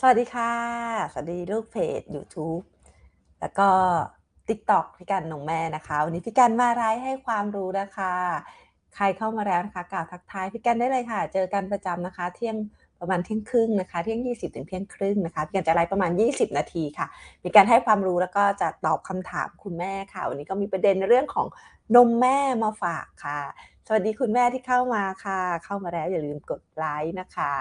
สวัสดีค่ะ สวัสดีลูกเพจยูทูบแล้วก็ TikTok พี่กันนมแม่นะคะ วันนี้พี่กันมาไลฟ์ให้ความรู้นะคะ ใครเข้ามาแล้วนะคะกล่าวทักทายพี่กันได้เลยค่ะ เจอกันประจำนะคะ เที่ยงประมาณเที่ยงครึ่งนะคะ เที่ยง 20 ถึงเที่ยงครึ่งนะคะพี่กันจะไลฟ์ประมาณ 20 นาทีค่ะ มีการให้ความรู้แล้วก็จะตอบคำถามคุณแม่ค่ะ วันนี้ก็มีประเด็นเรื่องของนมแม่มาฝากค่ะ สวัสดีคุณแม่ที่เข้ามาค่ะ เข้ามาแล้วอย่าลืมกดไลค์นะคะ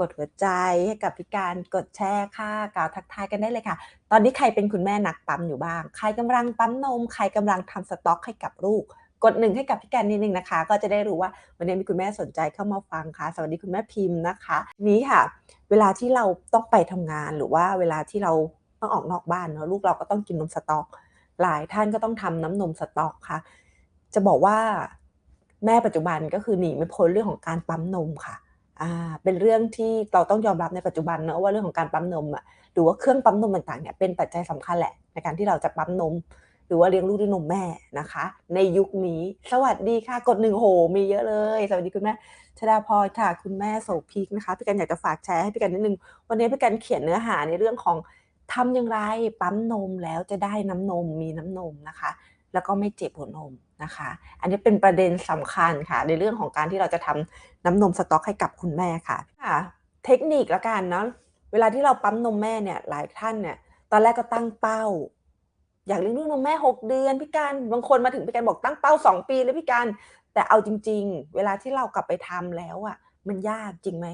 กดหัวใจให้กับพี่การกดแชร์ค่ะกล่าวทักทายกันได้เลยค่ะ ตอนนี้ใครเป็นคุณแม่นักปั๊มอยู่บ้าง ใครกำลังปั๊มนม ใครกำลังทำสต็อกให้กับลูก กดหนึ่งให้กับพี่การนิดนึงนะคะ ก็จะได้รู้ว่าวันนี้มีคุณแม่สนใจเข้ามาฟังค่ะ สวัสดีคุณแม่พิมพ์นะคะ นี้ค่ะ เวลาที่เราต้องไปทำงานหรือว่าเวลาที่เราต้องออกนอกบ้านเนาะลูกเราก็ต้องกินนมสต๊อก หลายท่านก็ต้องทำน้ำนมสต๊อกค่ะ จะบอกว่าแม่ปัจจุบันก็คือหนีไม่พ้นเรื่องของการปั๊มนมค่ะ เป็นเรื่องที่เราต้องยอมรับในปัจจุบันเนอะว่าเรื่องของการปั๊มนมอะหรือว่าเครื่องปั๊มนมต่างๆเนี่ยเป็นปัจจัยสำคัญแหละ ในการที่เราจะปั๊มนม หรือว่าเลี้ยงลูกด้วยนมแม่นะคะ ในยุคนี้สวัสดีค่ะกดหนึ่งโหมีเยอะเลย สวัสดีคุณแม่ชดาพรค่ะ คุณแม่โสภิกนะคะพี่กันอยากจะฝากแชร์ให้พี่กันนิดนึงวันนี้พี่กันเขียนเนื้อหาในเรื่องของทำอย่างไรปั๊มนมแล้วจะได้น้ำนมมีน้ำนมนะคะ แล้วก็ไม่เจ็บหัวนม นะคะ อันนี้เป็นประเด็นสำคัญค่ะ ในเรื่องของการที่เราจะทำน้ำนมสต๊อกให้กับคุณแม่ค่ะค่ะ เทคนิคละกันเนาะเวลาที่เราปั๊มนมแม่เนี่ยหลายท่านเนี่ยตอนแรกก็ตั้งเป้า อยากเลี้ยงลูกนมแม่ 6 เดือนพี่การบางคนมาถึงพี่การบอกตั้งเป้า 2 ปีเลยพี่การแต่เอาจริง ๆ เวลาที่เรากลับไปทำแล้วอะ่ะมันยากจริงไหม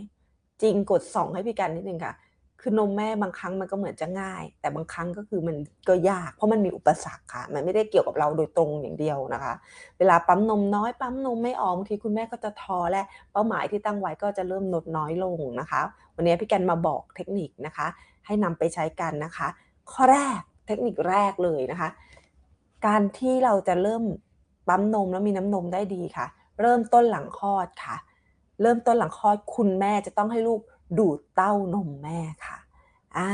จริงกดสองให้พี่การนิดนึงค่ะ คือนมแม่บางครั้งมันก็เหมือนจะง่าย แต่บางครั้งก็คือมันก็ยาก เพราะมันมีอุปสรรคค่ะ มันไม่ได้เกี่ยวกับเราโดยตรงอย่างเดียวนะคะ เวลาปั๊มนมน้อยปั๊มนมไม่ออกบางทีคุณแม่ก็จะท้อและเป้าหมายที่ตั้งไว้ก็จะเริ่มลดน้อยลงนะคะ วันนี้พี่กันมาบอกเทคนิคนะคะ ให้นำไปใช้กันนะคะ ข้อแรกเทคนิคแรกเลยนะคะ การที่เราจะเริ่มปั๊มนมแล้วมีน้ำนมได้ดีค่ะ เริ่มต้นหลังคลอดค่ะ เริ่มต้นหลังคลอดคุณแม่จะต้องให้ลูก ดูดเต้านมแม่ค่ะอ่า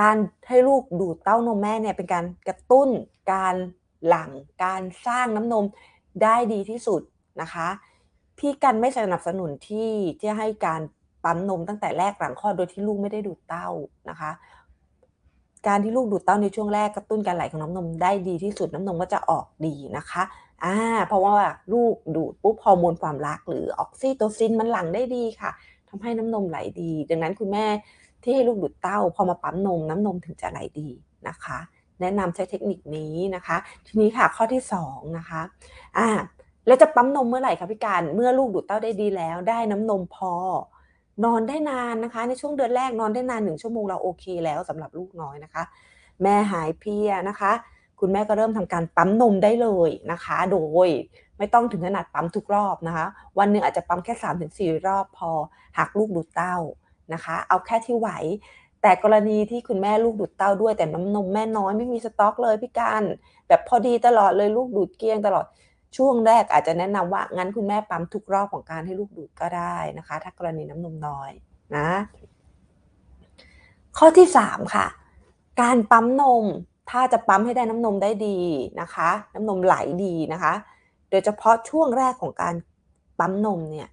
การให้ลูกดูดเต้านมแม่เนี่ยเป็นการกระตุ้นการหลั่งการสร้างน้ำนมได้ดีที่สุดนะคะ พี่กันไม่สนับสนุนที่จะให้การปั๊มนมตั้งแต่แรกหลังคลอดโดยที่ลูกไม่ได้ดูดเต้านะคะ การที่ลูกดูดเต้าในช่วงแรกกระตุ้นการไหลของน้ำนมได้ดีที่สุดน้ำนมก็จะออกดีนะคะอ่าเพราะว่าลูกดูดปุ๊บฮอร์โมนความรักหรือออกซิโตซินมันหลั่งได้ดีค่ะ ทำให้น้ำนมไหลดี ดังนั้นคุณแม่ที่ให้ลูกดูดเต้า พอมาปั๊มนมน้ำนมถึงจะไหลดีนะคะ แนะนำใช้เทคนิคนี้นะคะ ทีนี้ค่ะข้อที่2นะคะอ่าแล้วจะปั๊มนมเมื่อไหร่คะพี่การเมื่อลูกดูดเต้าได้ดีแล้ว ได้น้ำนมพอนอนได้นานนะคะ ในช่วงเดือนแรกนอนได้นานหนึ่งชั่วโมงเราโอเคแล้วสำหรับลูกน้อยนะคะ แม่หายเพียนะคะ คุณแม่ก็เริ่มทำการปั๊มนมได้เลยนะคะ โดย ไม่ต้องถึงขนาดปั๊มทุกรอบนะคะ วันหนึ่งอาจจะปั๊มแค่3-4รอบพอหากลูกดูดเต้านะคะ เอาแค่ที่ไหว แต่กรณีที่คุณแม่ลูกดูดเต้าด้วย แต่น้ำนมแม่น้อยไม่มีสต็อกเลยพี่การแบบพอดีตลอดเลยลูกดูดเกลี้ยงตลอดช่วงแรกอาจจะแนะนำว่างั้นคุณแม่ปั๊มทุกรอบของการให้ลูกดูดก็ได้นะคะ ถ้ากรณีน้ำนมน้อยนะ ข้อที่ 3 ค่ะ การปั๊มนมถ้าจะปั๊มให้ได้น้ำนมได้ดีนะคะ น้ำนมไหลดีนะคะ ดยเฉพาะช่วงแรกของการปั๊มนมเนี่ย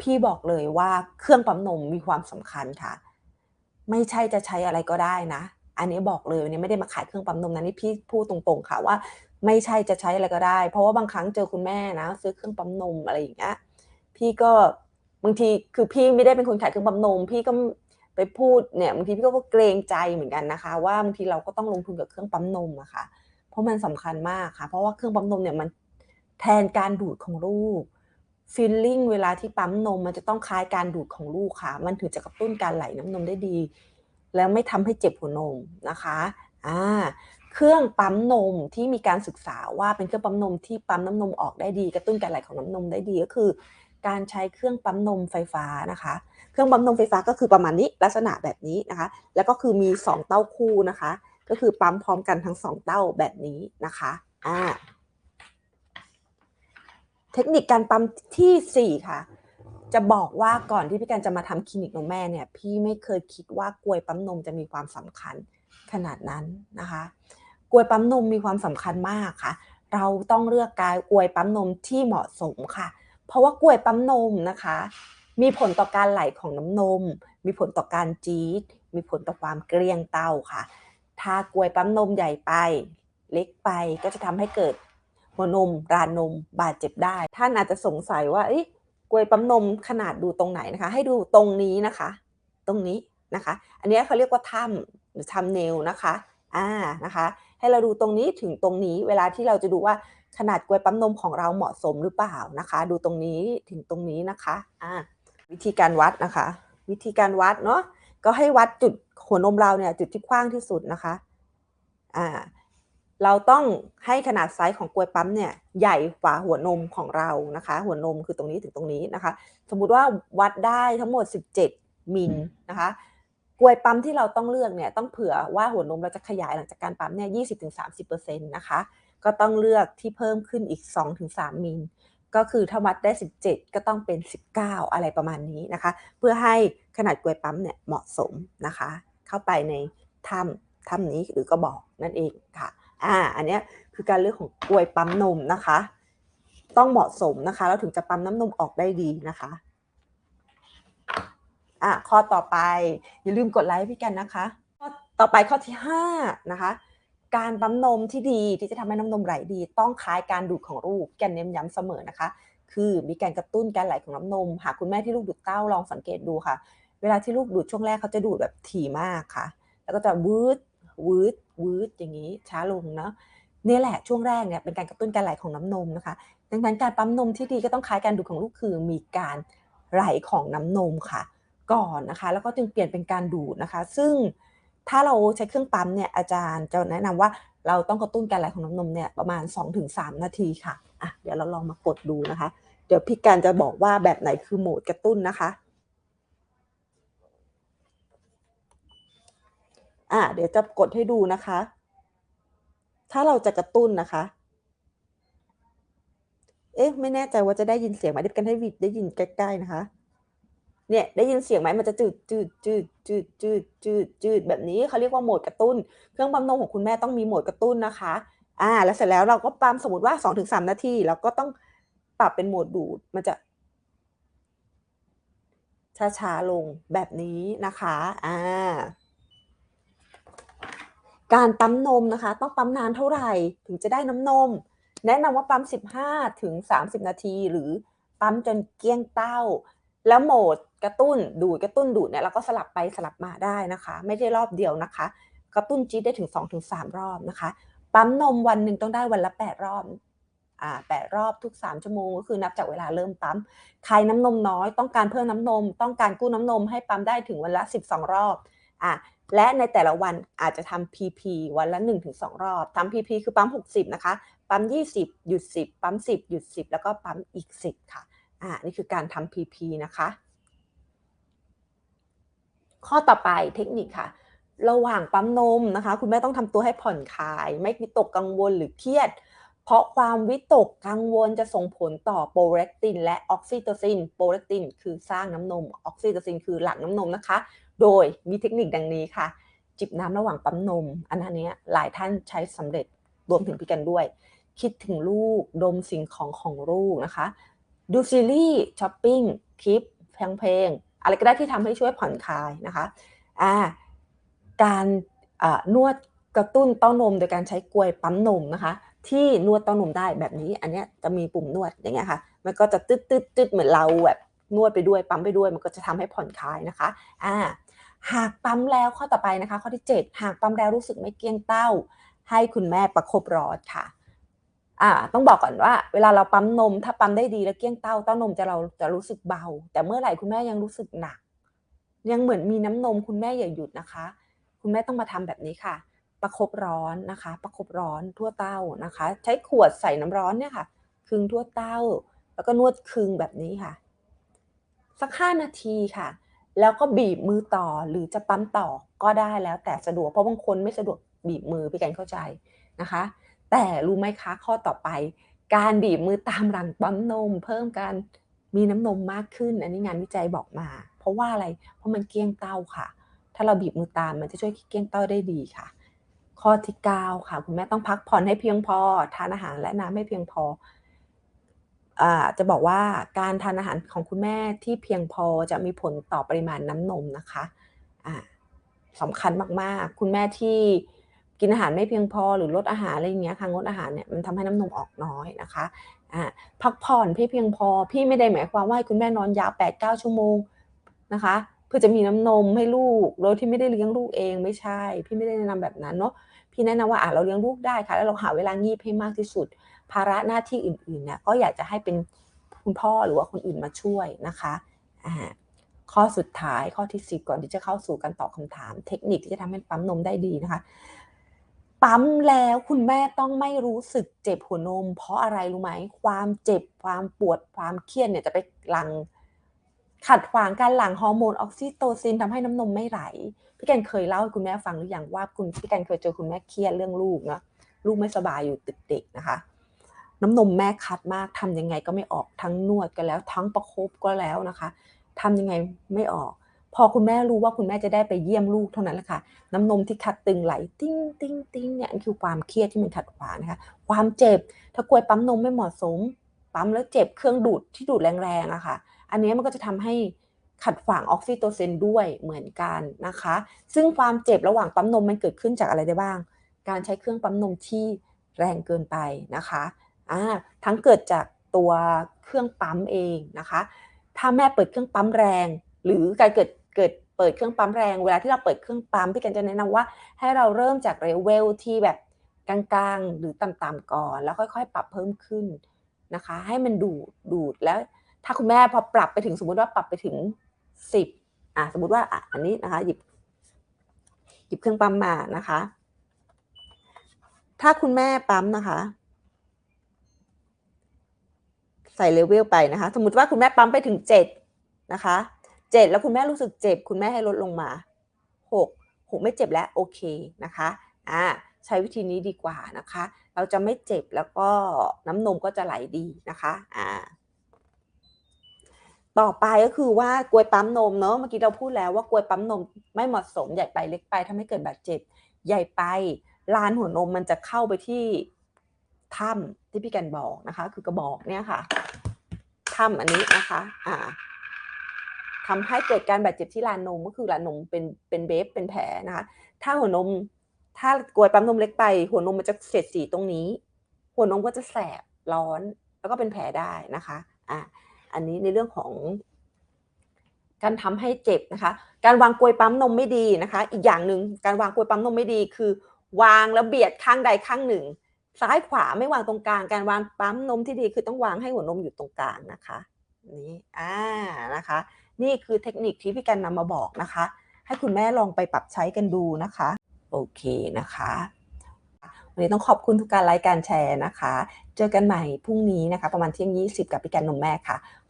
พี่บอกเลยว่าเครื่องปั๊มนมมีความสำคัญค่ะ ไม่ใช่จะใช้อะไรก็ได้นะ อันนี้บอกเลยวันนี้ไม่ได้มาขายเครื่องปั๊มนมนะนี่พี่พูดตรงๆค่ะว่า ไม่ใช่จะใช้อะไรก็ได้ เพราะว่าบางครั้งเจอคุณแม่นะ ซื้อเครื่องปั๊มนมอะไรอย่างเงี้ยพี่ก็บางทีคือพี่ไม่ได้เป็นคนขายเครื่องปั๊มนม พี่ก็ไปพูดเนี่ยบางทีพี่ก็เกรงใจเหมือนกันนะคะ ว่าบางทีเราก็ต้องลงทุนกับเครื่องปั๊มนมอะค่ะเพราะมันสำคัญมากค่ะ เพราะว่าเครื่องปั๊มนมเนี่ยมัน แทนการดูดของลูกฟีลลิ่งเวลาที่ปั๊มนมมันจะต้องคล้ายการดูดของลูกค่ะ มันถึงจะกระตุ้นการไหลน้ำนมได้ดี แล้วไม่ทำให้เจ็บหัวนมนะคะอ่าเครื่องปั๊มนมที่มีการศึกษาว่าเป็นเครื่องปั๊มนมที่ปั๊มน้ำนมออกได้ดี กระตุ้นการไหลของน้ำนมได้ดีก็คือ การใช้เครื่องปั๊มนมไฟฟ้านะคะ เครื่องปั๊มนมไฟฟ้าก็คือประมาณนี้ลักษณะแบบนี้นะคะ แล้วก็คือมี 2 เต้าคู่นะคะ ก็คือปั๊มพร้อมกันทั้ง 2 เต้าแบบนี้นะคะอ่า เทคนิคการปั๊มทีสี่4ค่ะ จะบอกว่าก่อนที่พี่การจะมาทำคลินิกนมแม่เนี่ย พี่ไม่เคยคิดว่ากลวยปั๊มนมจะมีความสำคัญขนาดนั้นนะคะกลวยปั๊มนมมีความสำคัญมากค่ะ เราต้องเลือกกายกลวยปั๊มนมที่เหมาะสมค่ะ เพราะว่ากลวยปั๊มนมนะคะ มีผลต่อการไหลของน้ำนม มีผลต่อการจี๊ด มีผลต่อความเกลี้ยงเต้าค่ะ ถ้ากลวยปั๊มนมใหญ่ไป เล็กไปก็จะทำให้เกิด หัวนมรานนมบาดเจ็บได้ ท่านอาจจะสงสัยว่าเอ๊ะกลวยปั๊มนมขนาดดูตรงไหนนะคะ ให้ดูตรงนี้นะคะ ตรงนี้นะคะ อันนี้เขาเรียกว่าถ้ำหรือทำเนลนะคะอ่านะคะ ให้เราดูตรงนี้ถึงตรงนี้ เวลาที่เราจะดูว่าขนาดกลวยปั๊มนมของเราเหมาะสมหรือเปล่านะคะ ดูตรงนี้ถึงตรงนี้นะคะอ่าวิธีการวัดนะคะ วิธีการวัดเนาะก็ให้วัดจุดหัวนมเราเนี่ยจุดที่กว้างที่สุดนะคะอ่า เราต้องให้ขนาดไซส์ของกลวยปั๊มเนี่ยใหญ่กว่าหัวนมของเรานะคะ หัวนมคือตรงนี้ถึงตรงนี้นะคะ สมมุติว่าวัดได้ทั้งหมด 17 มิลนะคะกลวยปั๊มที่เราต้องเลือกเนี่ยต้องเผื่อว่าหัวนมเราจะขยายหลังจากการปั๊มเนี่ย20-30%นะคะ ก็ต้องเลือกที่เพิ่มขึ้นอีก2-3มิล ก็คือถ้าวัดได้ 17 ก็ต้องเป็น 19 อะไรประมาณนี้นะคะ เพื่อให้ขนาดกลวยปั๊มเนี่ยเหมาะสมนะคะ เข้าไปในถ้ำถ้ำนี้หรือกระบอกนั่นเองค่ะ อ่าอันเนี้ยคือการเลือกของกลวยปั๊มนมนะคะ ต้องเหมาะสมนะคะ แล้วถึงจะปั๊มน้ำนมออกได้ดีนะคะอะข้อต่อไปอย่าลืมกดไลค์พี่กันนะคะข้อต่อไปข้อที่5นะคะการปั๊มนมที่ดีที่จะทำให้น้ำนมไหลดี ต้องคล้ายการดูดของลูกแกนเน้นย้ำเสมอนะคะ คือมีการกระตุ้นการไหลของน้ำนม หากคุณแม่ที่ลูกดูดเต้าลองสังเกตดูค่ะ เวลาที่ลูกดูดช่วงแรกเขาจะดูดแบบถี่มากค่ะ แล้วก็จะวืดวืด วืดอย่างนี้ช้าลงเนาะนี่แหละช่วงแรกเนี่ยเป็นการกระตุ้นการไหลของน้ำนมนะคะ ดังนั้นการปั๊มนมที่ดีก็ต้องคล้ายการดูดของลูกคือมีการไหลของน้ำนมค่ะ ก่อนนะคะ แล้วก็จึงเปลี่ยนเป็นการดูดนะคะ ซึ่งถ้าเราใช้เครื่องปั๊มเนี่ยอาจารย์จะแนะนำว่าเราต้องกระตุ้นการไหลของน้ำนมเนี่ยประมาณ 2-3 นาทีค่ะอะ เดี๋ยวเราลองมากดดูนะคะ เดี๋ยวพี่การจะบอกว่าแบบไหนคือโหมดกระตุ้นนะคะ อะเดี๋ยวจะกดให้ดูนะคะ ถ้าเราจะกระตุ้นนะคะ เอ๊ะไม่แน่ใจว่าจะได้ยินเสียงไหมเดี๋ยวกันให้วิดได้ยินใกล้ๆนะคะ เนี่ยได้ยินเสียงไหมมันจะจืดจืดจืดจืดจืดจืดจืดแบบนี้เขาเรียกว่าโหมดกระตุ้น เครื่องปั๊มนมของคุณแม่ต้องมีโหมดกระตุ้นนะคะ อ่า แล้วเสร็จแล้วเราก็ปั๊มสมมติว่าสองถึงสามนาทีเราก็ต้องปรับเป็นโหมดดูดมันจะช้าๆลงแบบนี้นะคะ อ่า การปั๊มนมนะคะ ต้องปั๊มนานเท่าไหร่ถึงจะได้น้ำนม แนะนำว่าปั๊ม 15 ถึง 30 นาที หรือปั๊มจนเกลี้ยงเต้า แล้วโหมดกระตุ้นดูดกระตุ้นดูดเนี่ยเราก็สลับไปสลับมาได้นะคะ ไม่ได้รอบเดียวนะคะ กระตุ้นจี๊ดได้ถึง 2-3 รอบนะคะ ปั๊มนมวันหนึ่งต้องได้วันละ 8 รอบอ่า8รอบทุก 3 ชั่วโมงก็คือนับจากเวลาเริ่มปั๊มใครน้ำนมน้อยต้องการเพิ่มน้ำนม ต้องการกู้น้ำนมให้ปั๊มได้ถึงวันละ 12 รอบอะ และในแต่ละวันอาจจะทำ PP วันละ 1-2 รอบทำ PP คือปั๊ม 60 นะคะ ปั๊ม 20 หยุด 10 ปั๊ม 10 หยุด 10 แล้วก็ปั๊มอีก 10 ค่ะอ่านี่คือการทำ PP นะคะ ข้อต่อไปเทคนิคค่ะ ระหว่างปั๊มนมนะคะ คุณแม่ต้องทำตัวให้ผ่อนคลาย ไม่วิตกกังวลหรือเครียด เพราะความวิตกกังวลจะส่งผลต่อโปรเลกตินและออกซิโตซิน โปรเลกตินคือสร้างน้ำนม ออกซิโตซินคือหลั่งน้ำนมนะคะ โดยมีเทคนิคดังนี้ค่ะ จิบน้ำระหว่างปั๊มนม อันนี้หลายท่านใช้สำเร็จรวมถึงพี่กันด้วย คิดถึงลูกดมสิ่งของของลูกนะคะ ดูซีรีส์ช้อปปิ้งคลิปฟังเพลง อะไรก็ได้ที่ทำให้ช่วยผ่อนคลายนะคะอ่าการนวดกระตุ้นเต้านม โดยการใช้กลวยปั๊มนมนะคะ ที่นวดเต้านมได้แบบนี้ อันนี้จะมีปุ่มนวดอย่างเงี้ยค่ะ มันก็จะตึ๊ดตึ๊ดตึ๊ดเหมือนเราแบบนวดไปด้วยปั๊มไปด้วยมันก็จะทำให้ผ่อนคลายนะคะ อ่า หากปั๊มแล้วข้อต่อไปนะคะ ข้อที่ 7 หากปั๊มแล้วรู้สึกไม่เกี้ยงเต้า ให้คุณแม่ประคบร้อนค่ะอ่าต้องบอกก่อนว่า เวลาเราปั๊มนม ถ้าปั๊มได้ดีแล้วเกี้ยงเต้าเต้านมจะเราจะรู้สึกเบา แต่เมื่อไหร่คุณแม่ยังรู้สึกหนัก ยังเหมือนมีน้ำนมคุณแม่อย่าหยุดนะคะ คุณแม่ต้องมาทำแบบนี้ค่ะ ประคบร้อนนะคะ ประคบร้อนทั่วเต้านะคะ ใช้ขวดใส่น้ำร้อนเนี่ยค่ะคึงทั่วเต้า แล้วก็นวดคึงแบบนี้ค่ะ สักห้านาทีค่ะ แล้วก็บีบมือต่อหรือจะปั๊มต่อก็ได้แล้วแต่สะดวกเพราะบางคนไม่สะดวกบีบมือพี่กันเข้าใจนะคะ แต่รู้ไหมคะข้อต่อไป การบีบมือตามหลังปั๊มนม เพิ่มการมีน้ำนมมากขึ้น อันนี้งานวิจัยบอกมา เพราะว่าอะไรเพราะมันเกี้ยงเต้าค่ะ ถ้าเราบีบมือตามมันจะช่วยเกี้ยงเต้าได้ดีค่ะ ข้อที่9ค่ะ คุณแม่ต้องพักผ่อนให้เพียงพอ ทานอาหารและน้ำให้เพียงพอ จะบอกว่าการทานอาหารของคุณแม่ที่เพียงพอจะมีผลต่อปริมาณน้ำนมนะคะอ่าสำคัญมากๆ คุณแม่ที่กินอาหารไม่เพียงพอหรือลดอาหารอะไรอย่างเงี้ยค่ะงดอาหารเนี่ยมันทำให้น้ำนมออกน้อยนะคะอ่าพักผ่อนพี่เพียงพอ พี่ไม่ได้หมายความว่าให้คุณแม่นอนยาว8-9ชั่วโมงนะคะ เพื่อจะมีน้ำนมให้ลูกโดยที่ไม่ได้เลี้ยงลูกเองไม่ใช่ พี่ไม่ได้แนะนำแบบนั้นเนาะ พี่แนะนำว่าอะเราเลี้ยงลูกได้ค่ะ แล้วเราหาเวลางีบให้มากที่สุด ภาระหน้าที่อื่นๆนี่ยก็อยากจะให้เป็นคุณพ่อหรือว่าคนอื่นมาช่วยนะคะอ่าข้อสุดท้ายข้อที่สิบก่อนที่จะเข้าสู่การตอบคำถาม เทคนิคที่จะทำให้ปั๊มนมได้ดีนะคะ ปั๊มแล้วคุณแม่ต้องไม่รู้สึกเจ็บหัวนม เพราะอะไรรู้ไหมความเจ็บความปวดความเครียดเนี่ยจะไปหลัง ขัดขวางการหลั่งฮอร์โมนออกซิโตซินทำให้น้ำนมไม่ไหล พี่แกนเคยเล่าให้คุณแม่ฟังหรืออยังว่าคุณพี่แกนเคยเจอคุณแม่เครียดเรื่องลูกเนาะลูกไม่สบายอยู่ตึกเด็กนะคะ น้ำนมแม่คัดมากทำยังไงก็ไม่ออกทั้งนวดก็แล้ว ทั้งประคบก็แล้วนะคะทำยังไงไม่ออก พอคุณแม่รู้ว่าคุณแม่จะได้ไปเยี่ยมลูกเท่านั้นแหละค่ะ น้ำนมที่คัดตึงไหลติ้งติ้งติ้งเนี่ยคือความเครียดที่มันขัดขวางนะคะ ความเจ็บถ้ากลวยปั๊มนมไม่เหมาะสม ปั๊มแล้วเจ็บเครื่องดูดที่ดูดแรงๆอะค่ะ อันนี้มันก็จะทำให้ขัดขวางออกซิโตซินด้วยเหมือนกันนะคะ ซึ่งความเจ็บระหว่างปั๊มนมมันเกิดขึ้นจากอะไรได้บ้าง การใช้เครื่องปั๊มนมที่แรงเกินไปนะคะอ่าทั้งเกิดจากตัวเครื่องปั๊มเองนะคะ ถ้าแม่เปิดเครื่องปั๊มแรง หรือการเกิดเกิดเปิดเครื่องปั๊มแรง เวลาที่เราเปิดเครื่องปั๊มพี่กันจะแนะนำว่า ให้เราเริ่มจากเลเวลที่แบบกลางๆ หรือต่ำๆก่อน แล้วค่อยๆ ปรับเพิ่มขึ้นนะคะ ให้มันดูดดูดแล้ว ถ้าคุณแม่พอปรับไปถึงสมมติว่าปรับไปถึงสิบอะสมมติว่าอะอันนี้นะคะ หยิบ หยิบเครื่องปั๊มมานะคะ ถ้าคุณแม่ปั๊มนะคะ ใส่เลเวลไปนะคะ สมมติว่าคุณแม่ปั๊มไปถึงเจ็ดนะคะเจ็ดแล้วคุณแม่รู้สึกเจ็บ คุณแม่ให้ลดลงมาหกหกไม่เจ็บแล้วโอเคนะคะอ่าใช้วิธีนี้ดีกว่านะคะ เราจะไม่เจ็บแล้วก็น้ำนมก็จะไหลดีนะคะอ่า ต่อไปก็คือว่ากลวยปั๊มนมเนาะเมื่อกี้เราพูดแล้วว่ากลวยปั๊มนมไม่เหมาะสมใหญ่ไปเล็กไปทำให้เกิดบาดเจ็บใหญ่ไปลานหัวนมมันจะเข้าไปที่ถ้ำที่พี่แกนบอกนะคะ คือกระบอกเนี่ยค่ะถ้ำอันนี้นะคะ อ่าทำให้เกิดการบาดเจ็บที่ลานนมก็คือลานนมเป็นเป็นเบฟเป็นแผลนะคะ ถ้าหัวนม ถ้ากลวยปั๊มนมเล็กไป หัวนมมันจะเสียดสีตรงนี้ หัวนมก็จะแสบร้อนแล้วก็เป็นแผลได้นะคะ อ่า อันนี้ในเรื่องของ การทำให้เจ็บนะคะ การวางกลวยปั๊มนมไม่ดีนะคะ อีกอย่างหนึ่งการวางกลวยปั๊มนมไม่ดี คือ วางแล้วเบียดข้างใดข้างหนึ่ง ซ้ายขวาไม่วางตรงกลาง การวางปั๊มนมที่ดี คือต้องวางให้หัวนมอยู่ตรงกลางนะคะนี่อ่านะคะ นี่คือเทคนิคที่พี่กันนำมาบอกนะคะ ให้คุณแม่ลองไปปรับใช้กันดูนะคะ โอเคนะคะวันนี้ต้องขอบคุณทุกการไลค์การแชร์นะคะ เจอกันใหม่พรุ่งนี้นะคะ ประมาณเที่ยง 20 กับพี่กันนมแม่ค่ะ